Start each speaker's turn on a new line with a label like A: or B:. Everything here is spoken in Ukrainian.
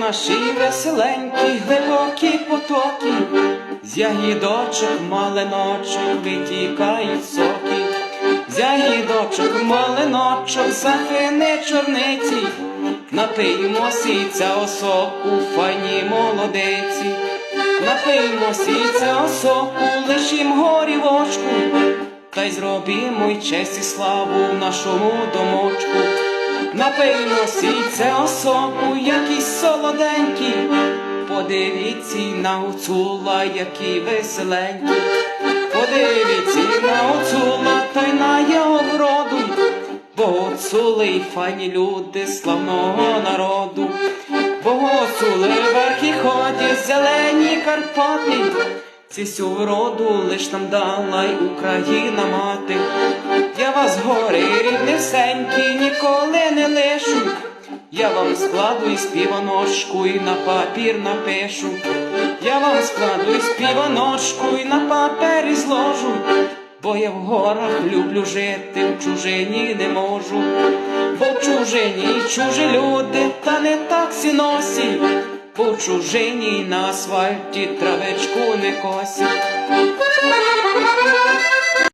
A: наші веселенькі, глибокі потоки, з ягідочок малиночок витікають соки, з ягідочок малиночок, захини чорниці, напиймо сіця осоку, файні молодиці, напиймо сіця осоку, лишім горівочку, та й зробімо й честь і славу нашому домочку. Напиймо сіце осоку, якісь солоденькі, подивіться на гуцула, які веселенькі, подивіться на гуцула та й на його вроду, бо гуцули й файні люди славного народу, бо гуцули верхи ходять, зелені Карпати, ці вроду лиш нам дала й Україна мати. Я вас гори ріднесенькі ніколи не лишу. Я вам складу і співаночку і на папір напишу. Я вам складу і співаночку і на папері зложу. Бо я в горах люблю жити, в чужині не можу. Бо в чужині чужі люди, та не так сіносі. Бо в чужині на асфальті травичку не косі.